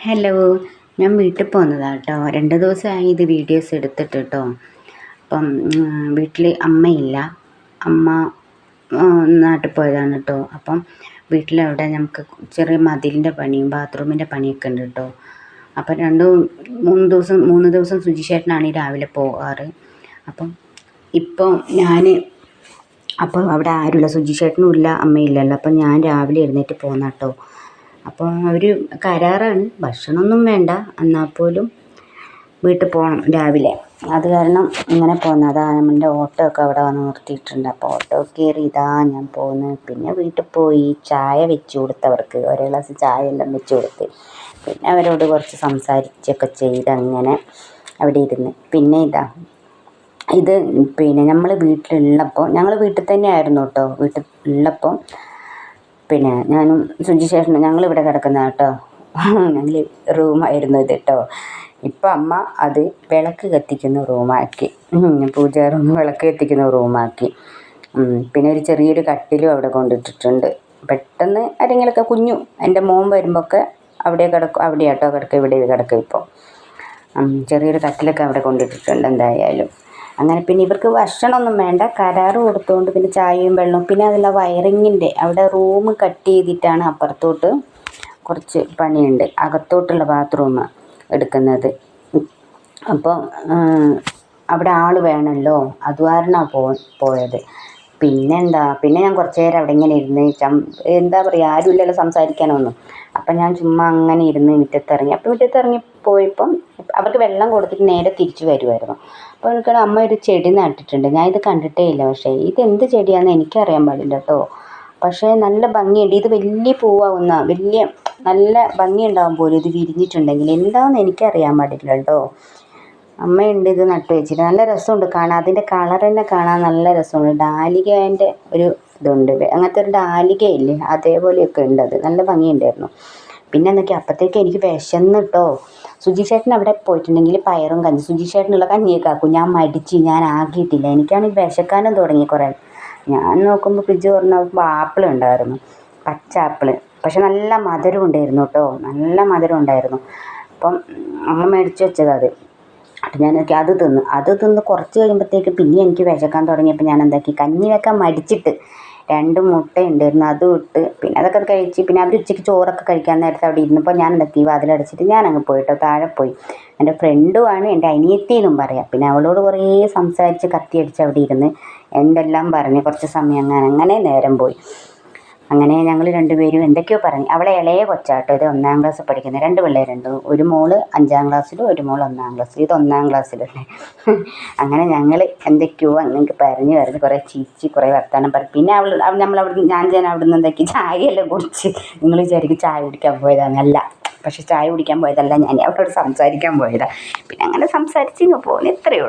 Hello ഞാൻ വീട്ടിൽ പോകുന്നതാണ് കേട്ടോ രണ്ട് ദിവസമായി ഇത് വീഡിയോസ് എടുത്തിട്ട് കേട്ടോ അപ്പം വീട്ടിൽ അമ്മയില്ല. അമ്മ നാട്ടിൽ പോയതാണ് കേട്ടോ അപ്പം വീട്ടിലവിടെ നമുക്ക് ചെറിയ മതിലിന്റെ പണിയും ബാത്റൂമിന്റെ പണിയൊക്കെ ഉണ്ട് കേട്ടോ അപ്പം രണ്ട് മൂന്ന് ദിവസം മൂന്ന് ദിവസം സുജിശേട്ടനാണ് രാവിലെ പോകാറ്. അപ്പം ഇപ്പോൾ ഞാൻ അപ്പോൾ അവിടെ ആരുമില്ല സുജിശേട്ടനും ഇല്ല അമ്മയില്ലല്ലോ അപ്പം ഞാൻ രാവിലെ എഴുന്നേറ്റ് പോകുന്ന കേട്ടോ അപ്പോൾ അവർ കരാറാണ്. ഭക്ഷണമൊന്നും വേണ്ട. എന്നാൽ പോലും വീട്ടിൽ പോകണം രാവിലെ. അത് കാരണം ഇങ്ങനെ പോകുന്നത് അതാ നമ്മുടെ ഓട്ടോ ഒക്കെ അവിടെ വന്ന് നിർത്തിയിട്ടുണ്ട്. അപ്പോൾ ഓട്ടോ കയറി ഇതാ ഞാൻ പോകുന്നത് പിന്നെ വീട്ടിൽ പോയി ചായ വെച്ച് കൊടുത്തവർക്ക് ഒരേ ഗ്ലാസ് ചായ എല്ലാം വെച്ച് കൊടുത്ത്. പിന്നെ അവരോട് കുറച്ച് സംസാരിച്ചൊക്കെ ചെയ്ത് അങ്ങനെ അവിടെ ഇരുന്ന്. പിന്നെ ഇതാ ഇത് പിന്നെ നമ്മൾ വീട്ടിലുള്ളപ്പോൾ ഞങ്ങൾ വീട്ടിൽ തന്നെ ആയിരുന്നു കേട്ടോ. വീട്ടിൽ ഉള്ളപ്പോൾ പിന്നെ ഞാനും സുജി ചേട്ടനും ഞങ്ങളിവിടെ കിടക്കുന്ന കേട്ടോ. ഞങ്ങൾ റൂമായിരുന്നു ഇത് കേട്ടോ. ഇപ്പം അമ്മ അത് വിളക്ക് കത്തിക്കുന്ന റൂമാക്കി പൂജ റൂം വിളക്ക് കത്തിക്കുന്ന റൂമാക്കി പിന്നെ ഒരു ചെറിയൊരു കട്ടിലും അവിടെ കൊണ്ടിട്ടിട്ടുണ്ട്. പെട്ടെന്ന് ആരെങ്കിലുമൊക്കെ കുഞ്ഞു എന്റെ മോൻ വരുമ്പോൾ ഒക്കെ അവിടെ കിടക്കും അവിടെ കേട്ടോ കിടക്കുക ഇവിടെ കിടക്കും ഇപ്പോൾ ചെറിയൊരു കട്ടിലൊക്കെ അവിടെ കൊണ്ടിട്ടിട്ടുണ്ട് എന്തായാലും. അങ്ങനെ പിന്നെ ഇവർക്ക് ഭക്ഷണമൊന്നും വേണ്ട. കരാറ് കൊടുത്തുകൊണ്ട് പിന്നെ ചായയും വെള്ളവും. പിന്നെ അതിലുള്ള വയറിങ്ങിന്റെ അവിടെ റൂം കട്ട് ചെയ്തിട്ടാണ് അപ്പുറത്തോട്ട് കുറച്ച് പണിയുണ്ട്. അകത്തോട്ടുള്ള ബാത്റൂം എടുക്കുന്നത്. അപ്പോൾ അവിടെ ആൾ വേണമല്ലോ. അത് കാരണമാണ് പോ പോയത്. പിന്നെന്താ പിന്നെ ഞാൻ കുറച്ച് നേരം അവിടെ ഇങ്ങനെ ഇരുന്ന് ചം എന്താ പറയുക ആരുമില്ലല്ലോ സംസാരിക്കാനൊന്നും. അപ്പം ഞാൻ ചുമ്മാ അങ്ങനെ ഇരുന്ന് മുറ്റത്തിറങ്ങി. അപ്പം മുറ്റത്തിറങ്ങി പോയപ്പം അവർക്ക് വെള്ളം കൊടുത്തിട്ട് നേരെ തിരിച്ചു വരുമായിരുന്നു അപ്പോൾ എനിക്ക് അമ്മ ഒരു ചെടി നട്ടിട്ടുണ്ട്. ഞാൻ ഇത് കണ്ടിട്ടേ ഇല്ല. പക്ഷേ ഇത് എന്ത് ചെടിയാണെന്ന് എനിക്കറിയാൻ പാടില്ല കേട്ടോ. പക്ഷേ നല്ല ഭംഗിയുണ്ട്. ഇത് വലിയ പൂവാവുന്ന വലിയ നല്ല ഭംഗിയുണ്ടാവും പോലും ഇത് വിരിഞ്ഞിട്ടുണ്ടെങ്കിൽ. എന്താണെന്ന് എനിക്കറിയാൻ പാടില്ല കേട്ടോ. അമ്മയുണ്ട് ഇത് നട്ടു വെച്ചിട്ട്. നല്ല രസമുണ്ട് കാണാൻ. അതിന്റെ കളർ തന്നെ കാണാൻ നല്ല രസമുണ്ട്. ഡാലികേന്റെ ഒരു ഇതുണ്ട്. അങ്ങനത്തെ ഒരു ഡാലികയില്ലേ അതേപോലെയൊക്കെ ഉണ്ട് അത്. നല്ല ഭംഗിയുണ്ടായിരുന്നു. പിന്നെ എന്നൊക്കെ അപ്പോഴത്തേക്ക് എനിക്ക് വിശന്നിട്ടോ കേട്ടോ സുജി ചേട്ടൻ അവിടെ പോയിട്ടുണ്ടെങ്കിൽ പയറും കഞ്ഞി. സുജി ചേട്ടനുള്ള കഞ്ഞിയൊക്കെ ആക്കും. ഞാൻ മടിച്ച് ഞാൻ ആക്കിയിട്ടില്ല. എനിക്കാണെങ്കിൽ വിശക്കാനും തുടങ്ങി കുറേ. ഞാൻ നോക്കുമ്പോൾ ഫ്രിഡ്ജ് തുറന്ന് ആപ്പിൾ ഉണ്ടായിരുന്നു. പച്ച ആപ്പിൾ പക്ഷെ നല്ല മധുരം ഉണ്ടായിരുന്നു കേട്ടോ നല്ല മധുരം ഉണ്ടായിരുന്നു. അപ്പം അമ്മ മേടിച്ച് വെച്ചത് അത്. അപ്പം ഞാൻ നോക്കി അത് തിന്ന്. അത് തിന്ന് കുറച്ച് കഴിയുമ്പോഴത്തേക്ക് പിന്നെ എനിക്ക് വിശക്കാൻ തുടങ്ങിയപ്പോൾ ഞാൻ എന്താക്കി കഞ്ഞി വെക്കാൻ മടിച്ചിട്ട് രണ്ട് മുട്ടയുണ്ടായിരുന്നു അതും ഇട്ട് പിന്നെ അതൊക്കെ കഴിച്ച് പിന്നെ അവർ ഉച്ചയ്ക്ക് ചോറൊക്കെ കഴിക്കാൻ നേരത്തെ അവിടെ ഇരുന്നപ്പോൾ ഞാൻ എന്താക്കി വാതിലടച്ചിട്ട് ഞാൻ അങ്ങ് പോയിട്ടോ. താഴെ പോയി. എന്റെ ഫ്രണ്ടുമാണ് എന്റെ അനിയത്തിയെന്നും പറയാം. പിന്നെ അവളോട് കുറേ സംസാരിച്ച് കത്തിയടിച്ച് അവിടെ ഇരുന്ന് എന്തെല്ലാം പറഞ്ഞ്. കുറച്ച് സമയം അങ്ങനെ അങ്ങനെ നേരം പോയി. അങ്ങനെ ഞങ്ങൾ രണ്ടുപേരും എന്തൊക്കെയോ പറഞ്ഞു. അവളെ ഇളയ കൊച്ചാട്ടോ ഇത് ഒന്നാം ക്ലാസ് പഠിക്കുന്ന. രണ്ട് പിള്ളേരുണ്ട് ഒരു മോൾ അഞ്ചാം ക്ലാസ്സിലും ഒരു മോൾ ഒന്നാം ക്ലാസ്സിലും ഇത് ഒന്നാം ക്ലാസ്സിലല്ലേ അങ്ങനെ ഞങ്ങൾ എന്തൊക്കെയോ അങ്ങനെ പറഞ്ഞു പറഞ്ഞ്. കുറേ ചീച്ചി കുറേ വർത്തമാനം പറഞ്ഞു. പിന്നെ അവൾ നമ്മൾ അവിടെ ഞാൻ ഞാൻ അവിടെ നിന്ന് എന്തൊക്കെ ചായയെല്ലാം കുടിച്ച് നിങ്ങൾ വിചാരിക്കും ചായ കുടിക്കാൻ പോയതാണെന്നല്ല പക്ഷെ ചായ കുടിക്കാൻ പോയതല്ല ഞാൻ. അവിടെ സംസാരിക്കാൻ പോയതാണ് പിന്നെ അങ്ങനെ സംസാരിച്ച് ഇങ്ങ് പോകുന്നു ഇത്രയേ ഉള്ളൂ.